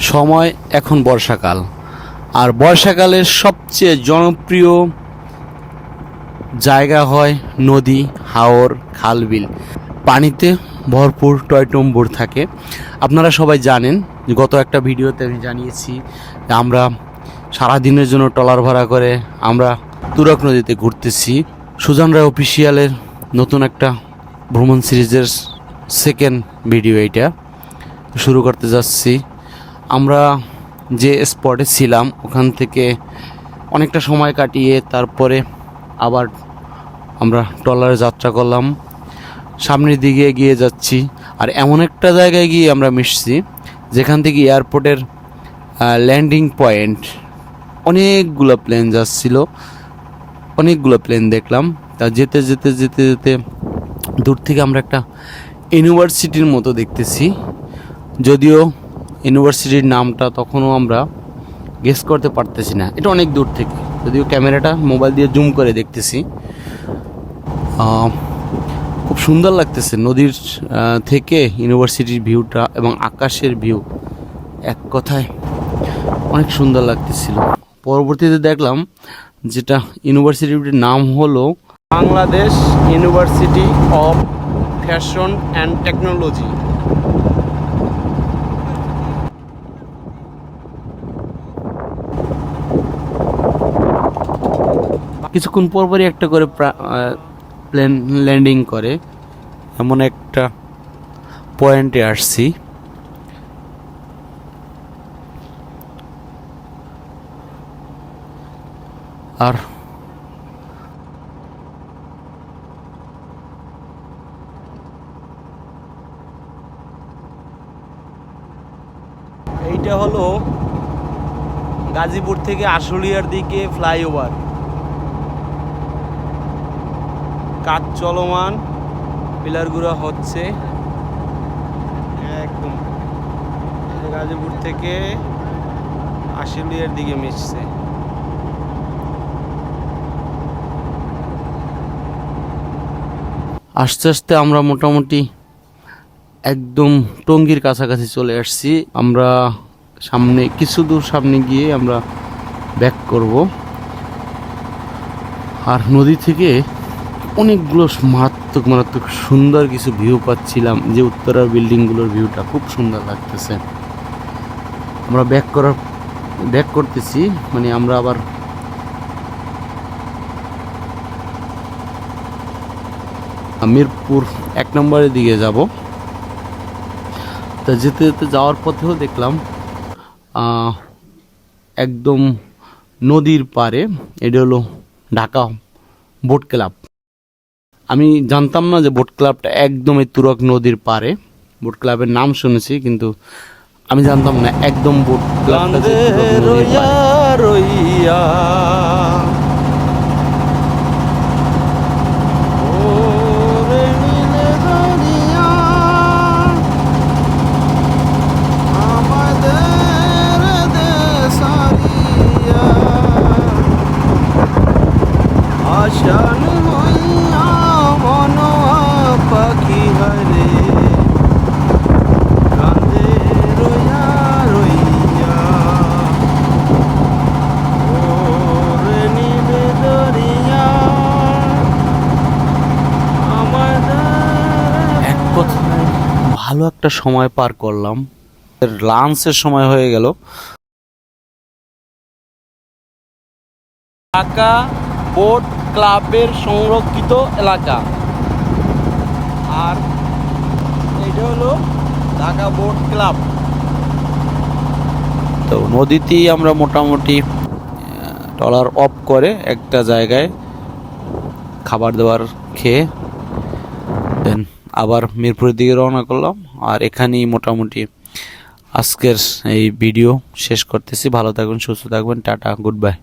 সময় এখন বর্ষাকাল। আর বর্ষাকালের সবচেয়ে জনপ্রিয় জায়গা হয় নদী, হাওর, খালবিল। পানিতে ভরপুর টয়টম্বুর থাকে। আপনারা সবাই জানেন, গত একটা ভিডিওতে আমি জানিয়েছি, আমরা সারা দিনের জন্য ট্রলার ভাড়া করে আমরা তুরক নদীতে ঘুরতেছি। সুজান রায় অফিসিয়ালের নতুন একটা ভ্রমণ সিরিজের সেকেন্ড ভিডিও এইটা। শুরু করতে যাচ্ছি। আমরা যে স্পটে ছিলাম, ওখান থেকে অনেকটা সময় কাটিয়ে তারপরে আবার আমরা ট্রলারে যাত্রা করলাম। সামনের দিকে এগিয়ে যাচ্ছি আর এমন একটা জায়গায় গিয়ে আমরা মিশছি, যেখান থেকে এয়ারপোর্টের ল্যান্ডিং পয়েন্ট অনেকগুলো প্লেন যাচ্ছিল, অনেকগুলো প্লেন দেখলাম। তা যেতে যেতে যেতে যেতে দূর থেকে আমরা একটা ইউনিভার্সিটির মতো দেখতেছি, যদিও ইউনিভার্সিটির নামটা তখনও আমরা গেস করতে পারতেছি না। এটা অনেক দূর থেকে। যদিও ক্যামেরাটা মোবাইল দিয়ে জুম করে দেখতেছি। খুব সুন্দর লাগতেছে নদীর থেকে ইউনিভার্সিটির ভিউটা এবং আকাশের ভিউ এক কথায় অনেক সুন্দর লাগতেছিল। পরবর্তীতে দেখলাম যেটা ইউনিভার্সিটির নাম হলো Bangladesh university of fashion and technology. কিছুক্ষণ পরপরই একটা করে প্লেন ল্যান্ডিং করে। এমন একটা পয়েন্টে আসছি। আর এইটা হলো গাজীপুর থেকে আশুলিয়ার দিকে ফ্লাইওভার। কাজ চলমান। পিলারগুলো হচ্ছে। একদম। গাজীপুর থেকে আশুলিয়ার দিকে মিশছে। আস্তে আস্তে আমরা মোটামুটি একদম টঙ্গির কাছাকাছি চলে আসছি। আমরা সামনে, কিছু দূর সামনে গিয়ে আমরা ব্যাক করব। আর নদী থেকে অনেকগুলো মারাত্মক মারাত্মক সুন্দর কিছু ভিউ পাচ্ছিলাম যে উত্তরার বিল্ডিংগুলোর ভিউটা খুব সুন্দর লাগতেছে। আমরা ব্যাক করার ব্যাক করতেছি মানে আমরা আবার মিরপুর এক নম্বরের দিকে যাব। তা যেতে যেতে যাওয়ার পথেও দেখলাম একদম নদীর পারে এটা হলো ঢাকা বোট ক্লাব। আমি জানতাম না যে বোট ক্লাবটা একদমই তুরক নদীর পারে বোট ক্লাবের নাম শুনেছি কিন্তু আমি জানতাম না একদম বোট ক্লাবটা যে নদীর ভালো একটা সময় পার করলাম। লাঞ্চের সময় হয়ে গেল। ঢাকা বোট ক্লাবের সংরক্ষিত এলাকা। আর এটা হলো ঢাকা বোট ক্লাব। তো নদীতেই আমরা মোটামুটি ট্রলার অফ করে একটা জায়গায় খাবার দাবার খেয়ে দেন আবার মিরপুরের দিকে রওনা করলাম। আর এখানেই মোটামুটি আজকের এই ভিডিও শেষ করতেছি। ভালো থাকবেন, সুস্থ থাকবেন, টাটা গুড বাই